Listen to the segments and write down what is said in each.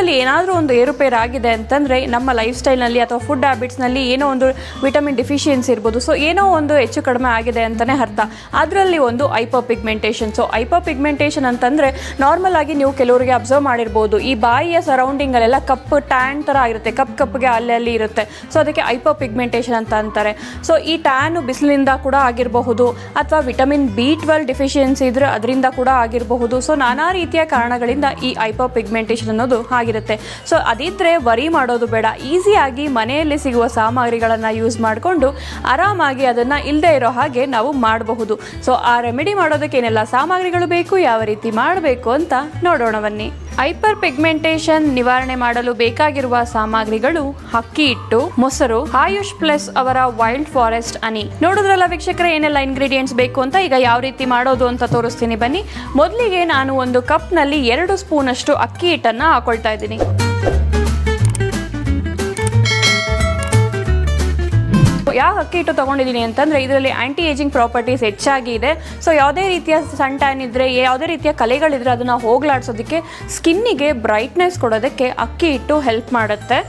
ದೇಹದಲ್ಲಿ ಏನಾದರೂ ಒಂದು ಏರುಪೇರು ಆಗಿದೆ ಅಂತಂದರೆ ನಮ್ಮ ಲೈಫ್ ಸ್ಟೈಲ್ನಲ್ಲಿ ಅಥವಾ ಫುಡ್ ಹ್ಯಾಬಿಟ್ಸ್ನಲ್ಲಿ ಏನೋ ಒಂದು ವಿಟಮಿನ್ ಡಿಫಿಷಿಯನ್ಸಿ ಇರ್ಬೋದು. ಸೊ ಏನೋ ಒಂದು ಹೆಚ್ಚು ಕಡಿಮೆ ಆಗಿದೆ ಅಂತಲೇ ಅರ್ಥ. ಅದರಲ್ಲಿ ಒಂದು hypopigmentation so hypopigmentation ಅಂತಂದರೆ ನಾರ್ಮಲ್ ಆಗಿ ನೀವು ಕೆಲವರಿಗೆ ಅಬ್ಸರ್ವ್ ಮಾಡಿರ್ಬೋದು. ಈ ಬಾಯಿಯ ಸರೌಂಡಿಂಗಲ್ಲೆಲ್ಲ ಕಪ್ಪು ಟ್ಯಾನ್ ಥರ ಆಗಿರುತ್ತೆ. ಕಪ್ ಕಪ್ಪಿಗೆ ಅಲ್ಲಿ ಅಲ್ಲಿ ಇರುತ್ತೆ. ಸೊ ಅದಕ್ಕೆ ಐಪೋ ಪಿಗ್ಮೆಂಟೇಷನ್ ಅಂತ ಅಂತಾರೆ. ಸೊ ಈ ಟ್ಯಾನು ಬಿಸಿಲಿನಿಂದ ಕೂಡ ಆಗಿರಬಹುದು ಅಥವಾ ವಿಟಮಿನ್ ಬಿ ಟ್ವೆಲ್ ಡಿಫಿಷಿಯನ್ಸಿ ಇದ್ರೆ ಅದರಿಂದ ಕೂಡ ಆಗಿರಬಹುದು. ಸೊ ನಾನಾ ರೀತಿಯ ಕಾರಣಗಳಿಂದ ಈ ಐಪೋ ಪಿಗ್ಮೆಂಟೇಷನ್ ಅನ್ನೋದು ಆಗಿರುತ್ತೆ. ಸೊ ಅದಿದ್ರೆ ವರಿ ಮಾಡೋದು ಬೇಡ. ಈಸಿಯಾಗಿ ಮನೆಯಲ್ಲಿ ಸಿಗುವ ಸಾಮಗ್ರಿಗಳನ್ನು ಯೂಸ್ ಮಾಡಿಕೊಂಡು ಆರಾಮಾಗಿ ಅದನ್ನ ಇಲ್ಲದೆ ಇರೋ ಹಾಗೆ ನಾವು ಮಾಡಬಹುದು. ಸೊ ಆ ರೆಮಿಡಿ ಮಾಡೋದಕ್ಕೆ ಏನೆಲ್ಲ ಸಾಮಗ್ರಿಗಳು ಬೇಕು, ಯಾವ ರೀತಿ ಮಾಡಬೇಕು ಅಂತ ನೋಡೋಣ ಬನ್ನಿ. ಹೈಪರ್ ಪಿಗ್ಮೆಂಟೇಷನ್ ನಿವಾರಣೆ ಮಾಡಲು ಬೇಕಾಗಿರುವ ಸಾಮಗ್ರಿಗಳು ಅಕ್ಕಿ ಹಿಟ್ಟು, ಮೊಸರು, ಆಯುಷ್ ಪ್ಲಸ್ ಅವರ ವೈಲ್ಡ್ ಫಾರೆಸ್ಟ್ ಅನಿ ನೋಡಿದ್ರಲ್ಲ ವೀಕ್ಷಕರೇ, ಏನೆಲ್ಲ ಇಂಗ್ರೀಡಿಯೆಂಟ್ಸ್ ಬೇಕು ಅಂತ ಈಗ ಯಾವ ರೀತಿ ಮಾಡೋದು ಅಂತ ತೋರಿಸ್ತೀನಿ. ಬನ್ನಿ, ಮೊದಲಿಗೆ ನಾನು ಒಂದು ಕಪ್ನಲ್ಲಿ ಎರಡು ಸ್ಪೂನ್ ಅಷ್ಟು ಅಕ್ಕಿ ಹಿಟ್ಟನ್ನು ಹಾಕೊಳ್ತಾ ಇದ್ದೀನಿ. ಯಾವ ಅಕ್ಕಿ ಹಿಟ್ಟು ತೊಗೊಂಡಿದ್ದೀನಿ ಅಂತಂದರೆ ಇದರಲ್ಲಿ ಆ್ಯಂಟಿ ಏಜಿಂಗ್ ಪ್ರಾಪರ್ಟೀಸ್ ಹೆಚ್ಚಾಗಿ ಇದೆ. ಸೊ ಯಾವುದೇ ರೀತಿಯ ಸನ್ ಟ್ಯಾನ್ ಇದ್ದರೆ ಯಾವುದೇ ರೀತಿಯ ಕಲೆಗಳಿದ್ರೆ ಅದನ್ನು ಹೋಗ್ಲಾಡ್ಸೋದಕ್ಕೆ ಸ್ಕಿನ್ನಿಗೆ ಬ್ರೈಟ್ನೆಸ್ ಕೊಡೋದಕ್ಕೆ ಅಕ್ಕಿ ಹಿಟ್ಟು ಹೆಲ್ಪ್ ಮಾಡುತ್ತೆ.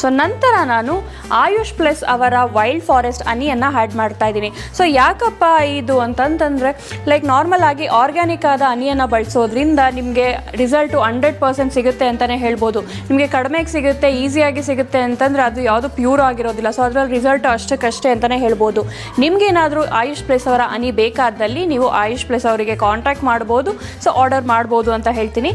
ಸೊ ನಂತರ ನಾನು ಆಯುಷ್ ಪ್ಲಸ್ ಅವರ ವೈಲ್ಡ್ ಫಾರೆಸ್ಟ್ ಅನಿಯನ್ನು ಆ್ಯಡ್ ಮಾಡ್ತಾ ಇದ್ದೀನಿ. ಸೊ ಯಾಕಪ್ಪ ಇದು ಅಂತಂತಂದರೆ ಲೈಕ್ ನಾರ್ಮಲ್ ಆಗಿ ಆರ್ಗ್ಯಾನಿಕ್ ಆದ ಅನಿಯನ್ನು ಬಳಸೋದ್ರಿಂದ ನಿಮಗೆ ರಿಸಲ್ಟು ಹಂಡ್ರೆಡ್ ಪರ್ಸೆಂಟ್ ಸಿಗುತ್ತೆ ಅಂತಲೇ ಹೇಳ್ಬೋದು. ನಿಮಗೆ ಕಡಿಮೆಗೆ ಸಿಗುತ್ತೆ ಈಸಿಯಾಗಿ ಸಿಗುತ್ತೆ ಅಂತಂದರೆ ಅದು ಯಾವುದು ಪ್ಯೂರ್ ಆಗಿರೋದಿಲ್ಲ. ಸೊ ಅದರಲ್ಲಿ ರಿಸಲ್ಟ್ ಅಷ್ಟಕ್ಕಷ್ಟೇ ಅಂತಲೇ ಹೇಳ್ಬೋದು. ನಿಮಗೇನಾದರೂ ಆಯುಷ್ ಪ್ಲಸ್ ಅವರ ಅನಿ ಬೇಕಾದಲ್ಲಿ ನೀವು ಆಯುಷ್ ಪ್ಲಸ್ ಅವರಿಗೆ ಕಾಂಟ್ಯಾಕ್ಟ್ ಮಾಡ್ಬೋದು. ಸೊ ಆರ್ಡರ್ ಮಾಡ್ಬೋದು ಅಂತ ಹೇಳ್ತೀನಿ.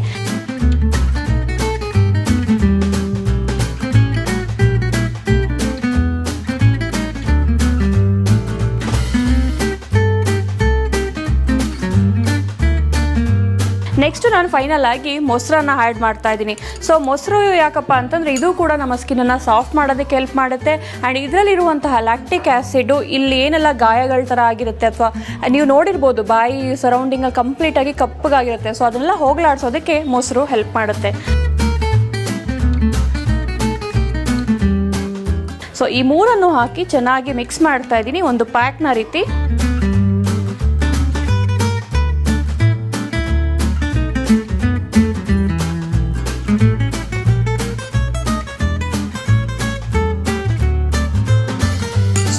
ನೆಕ್ಸ್ಟ್ ನಾನು ಫೈನಲ್ ಆಗಿ ಮೊಸರನ್ನ ಆ್ಯಡ್ ಮಾಡ್ತಾ ಇದ್ದೀನಿ. ಸೊ ಮೊಸರು ಯಾಕಪ್ಪ ಅಂತಂದರೆ ಇದು ಕೂಡ ನಮ್ಮ ಸ್ಕಿನ್ನನ್ನು ಸಾಫ್ಟ್ ಮಾಡೋದಕ್ಕೆ ಹೆಲ್ಪ್ ಮಾಡುತ್ತೆ. ಆ್ಯಂಡ್ ಇದರಲ್ಲಿರುವಂತಹ ಲ್ಯಾಕ್ಟಿಕ್ ಆ್ಯಸಿಡು ಇಲ್ಲಿ ಏನೆಲ್ಲ ಗಾಯಗಳ ಥರ ಆಗಿರುತ್ತೆ ಅಥವಾ ನೀವು ನೋಡಿರ್ಬೋದು ಬಾಯಿ ಸರೌಂಡಿಂಗ್ ಕಂಪ್ಲೀಟಾಗಿ ಕಪ್ಪಗಾಗಿರುತ್ತೆ. ಸೊ ಅದನ್ನೆಲ್ಲ ಹೋಗ್ಲಾಡ್ಸೋದಕ್ಕೆ ಮೊಸರು ಹೆಲ್ಪ್ ಮಾಡುತ್ತೆ. ಸೊ ಈ ಮೂರನ್ನು ಹಾಕಿ ಚೆನ್ನಾಗಿ ಮಿಕ್ಸ್ ಮಾಡ್ತಾ ಇದ್ದೀನಿ. ಒಂದು ಪ್ಯಾಕ್ನ ರೀತಿ.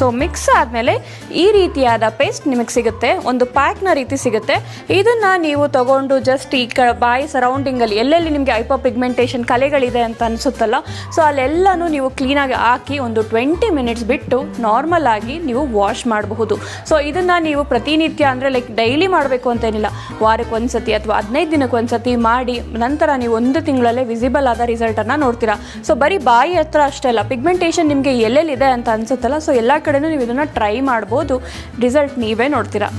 ಸೊ ಮಿಕ್ಸ್ ಆದಮೇಲೆ ಈ ರೀತಿಯಾದ ಪೇಸ್ಟ್ ನಿಮಗೆ ಸಿಗುತ್ತೆ. ಒಂದು ಪ್ಯಾಕ್ನ ರೀತಿ ಸಿಗುತ್ತೆ. ಇದನ್ನು ನೀವು ತಗೊಂಡು ಜಸ್ಟ್ ಈ ಕ, ಬಾಯಿ ಸರೌಂಡಿಂಗಲ್ಲಿ ಎಲ್ಲೆಲ್ಲಿ ನಿಮಗೆ ಐಪೋ ಪಿಗ್ಮೆಂಟೇಷನ್ ಕಲೆಗಳಿದೆ ಅಂತ ಅನಿಸುತ್ತಲ್ಲ ಸೊ ಅಲ್ಲೆಲ್ಲನೂ ನೀವು ಕ್ಲೀನಾಗಿ ಹಾಕಿ ಒಂದು ಟ್ವೆಂಟಿ ಮಿನಿಟ್ಸ್ ಬಿಟ್ಟು ನಾರ್ಮಲ್ ಆಗಿ ನೀವು ವಾಶ್ ಮಾಡಬಹುದು. ಸೊ ಇದನ್ನು ನೀವು ಪ್ರತಿನಿತ್ಯ ಅಂದರೆ ಲೈಕ್ ಡೈಲಿ ಮಾಡಬೇಕು ಅಂತೇನಿಲ್ಲ ವಾರಕ್ಕೆ ಒಂದು ಸತಿ ಅಥವಾ ಹದಿನೈದು ದಿನಕ್ಕೆ ಒಂದು ಸತಿ ಮಾಡಿ ನಂತರ ನೀವು ಒಂದು ತಿಂಗಳಲ್ಲೇ ವಿಸಿಬಲ್ ಆದ ರಿಸಲ್ಟನ್ನು ನೋಡ್ತೀರಾ. ಸೊ ಬರೀ ಬಾಯಿ ಹತ್ರ ಅಷ್ಟೇ ಅಲ್ಲ ಪಿಗ್ಮೆಂಟೇಷನ್ ನಿಮಗೆ ಎಲ್ಲೆಲ್ಲಿದೆ ಅಂತ ಅನಿಸುತ್ತಲ್ಲ ಸೊ ಎಲ್ಲ ಕಡೆನೂ ನೀವು ಇದನ್ನು ಟ್ರೈ ಮಾಡ್ಬೋದು. ರಿಸಲ್ಟ್ ನೀವೇ ನೋಡ್ತೀರಾ.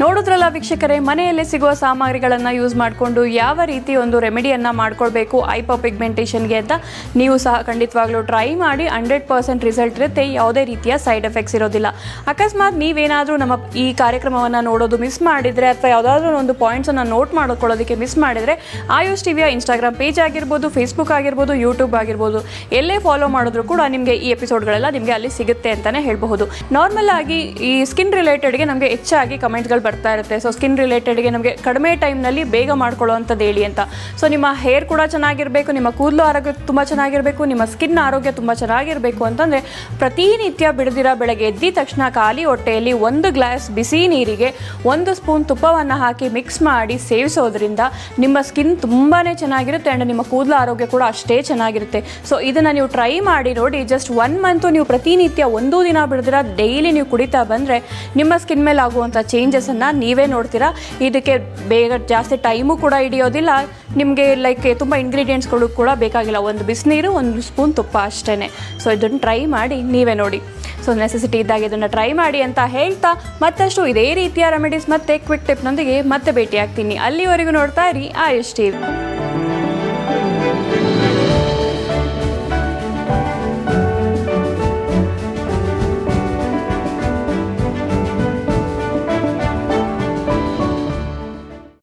ನೋಡಿದ್ರಲ್ಲ ವೀಕ್ಷಕರೇ, ಮನೆಯಲ್ಲೇ ಸಿಗುವ ಸಾಮಗ್ರಿಗಳನ್ನು ಯೂಸ್ ಮಾಡಿಕೊಂಡು ಯಾವ ರೀತಿ ಒಂದು ರೆಮಿಡಿಯನ್ನು ಮಾಡ್ಕೊಳ್ಬೇಕು ಐಪೋ ಪಿಗ್ಮೆಂಟೇಷನ್ಗೆ ಅಂತ ನೀವು ಸಹ ಖಂಡಿತವಾಗ್ಲೂ ಟ್ರೈ ಮಾಡಿ ಹಂಡ್ರೆಡ್ ಪರ್ಸೆಂಟ್ ರಿಸಲ್ಟ್ ಇರುತ್ತೆ, ಯಾವುದೇ ರೀತಿಯ ಸೈಡ್ ಎಫೆಕ್ಟ್ಸ್ ಇರೋದಿಲ್ಲ. ಅಕಸ್ಮಾತ್ ನೀವೇನಾದರೂ ನಮ್ಮ ಈ ಕಾರ್ಯಕ್ರಮವನ್ನು ನೋಡೋದು ಮಿಸ್ ಮಾಡಿದರೆ ಅಥವಾ ಯಾವುದಾದ್ರೂ ಒಂದು ಪಾಯಿಂಟ್ಸನ್ನು ನೋಟ್ ಮಾಡ್ಕೊಳ್ಳೋದಕ್ಕೆ ಮಿಸ್ ಮಾಡಿದರೆ, ಆಯುಷ್ ಟಿವಿಯ ಇನ್ಸ್ಟಾಗ್ರಾಮ್ ಪೇಜ್ ಆಗಿರ್ಬೋದು ಫೇಸ್ಬುಕ್ ಆಗಿರ್ಬೋದು ಯೂಟ್ಯೂಬ್ ಆಗಿರ್ಬೋದು, ಎಲ್ಲೇ ಫಾಲೋ ಮಾಡಿದ್ರು ಕೂಡ ನಿಮಗೆ ಈ ಎಪಿಸೋಡ್ಗಳೆಲ್ಲ ನಿಮಗೆ ಅಲ್ಲಿ ಸಿಗುತ್ತೆ ಅಂತಲೇ ಹೇಳಬಹುದು. ನಾರ್ಮಲ್ ಆಗಿ ಈ ಸ್ಕಿನ್ ರಿಲೇಟೆಡ್ಗೆ ನಮಗೆ ಹೆಚ್ಚಾಗಿ ಕಮೆಂಟ್ಗಳು ಬರ್ತಾ ಇರುತ್ತೆ. ಸೊ ಸ್ಕಿನ್ ರಿಲೇಟೆಡ್ಗೆ ನಮಗೆ ಕಡಿಮೆ ಟೈಮ್ನಲ್ಲಿ ಬೇಗ ಮಾಡ್ಕೊಳ್ಳೋವಂಥದ್ದು ಹೇಳಿ ಅಂತ. ಸೊ ನಿಮ್ಮ ಹೇರ್ ಕೂಡ ಚೆನ್ನಾಗಿರಬೇಕು, ನಿಮ್ಮ ಕೂದಲು ಆರೋಗ್ಯ ತುಂಬ ಚೆನ್ನಾಗಿರಬೇಕು, ನಿಮ್ಮ ಸ್ಕಿನ್ ಆರೋಗ್ಯ ತುಂಬ ಚೆನ್ನಾಗಿರಬೇಕು ಅಂತಂದರೆ ಪ್ರತಿನಿತ್ಯ ಬಿಡದಿರೋ ಬೆಳಗ್ಗೆ ಎದ್ದಿದ ತಕ್ಷಣ ಖಾಲಿ ಹೊಟ್ಟೆಯಲ್ಲಿ ಒಂದು ಗ್ಲಾಸ್ ಬಿಸಿ ನೀರಿಗೆ ಒಂದು ಸ್ಪೂನ್ ತುಪ್ಪವನ್ನು ಹಾಕಿ ಮಿಕ್ಸ್ ಮಾಡಿ ಸೇವಿಸೋದ್ರಿಂದ ನಿಮ್ಮ ಸ್ಕಿನ್ ತುಂಬಾ ಚೆನ್ನಾಗಿರುತ್ತೆ ಆ್ಯಂಡ್ ನಿಮ್ಮ ಕೂದಲು ಆರೋಗ್ಯ ಕೂಡ ಅಷ್ಟೇ ಚೆನ್ನಾಗಿರುತ್ತೆ. ಸೊ ಇದನ್ನು ನೀವು ಟ್ರೈ ಮಾಡಿ ನೋಡಿ ಜಸ್ಟ್ ಒನ್ ಮಂತು ನೀವು ಪ್ರತಿನಿತ್ಯ ಒಂದು ದಿನ ಬಿಡದಿರ ಡೈಲಿ ನೀವು ಕುಡಿತಾ ಬಂದರೆ ನಿಮ್ಮ ಸ್ಕಿನ್ ಮೇಲೆ ಆಗುವಂಥ ಚೇಂಜಸನ್ನು ನೀವೇ ನೋಡ್ತೀರಾ? ಇದಕ್ಕೆ ಬೇಗ ಜಾಸ್ತಿ ಟೈಮು ಕೂಡ ಹಿಡಿಯೋದಿಲ್ಲ. ನಿಮಗೆ ಲೈಕ್ ತುಂಬ ಇಂಗ್ರೀಡಿಯೆಂಟ್ಸ್ಗಳು ಕೂಡ ಬೇಕಾಗಿಲ್ಲ. ಒಂದು ಬಿಸಿನೀರು ಒಂದು ಸ್ಪೂನ್ ತುಪ್ಪ ಅಷ್ಟೇ ಸೊ ಇದನ್ನು ಟ್ರೈ ಮಾಡಿ, ನೀವೇ ನೋಡಿ. ಸೊ ನೆಸೆಸಿಟಿ ಇದ್ದಾಗ ಇದನ್ನು ಟ್ರೈ ಮಾಡಿ ಅಂತ ಹೇಳ್ತಾ ಮತ್ತಷ್ಟು ಇದೇ ರೀತಿಯ ರೆಮಿಡೀಸ್ ಮತ್ತು ಕ್ವಿಕ್ ಟಿಪ್ನೊಂದಿಗೆ ಮತ್ತೆ ಭೇಟಿ ಆಗ್ತೀನಿ ಅಲ್ಲಿವರೆಗೂ ನೋಡ್ತಾ ಇರಿ ಆಯುಷ್ ಟಿವಿ.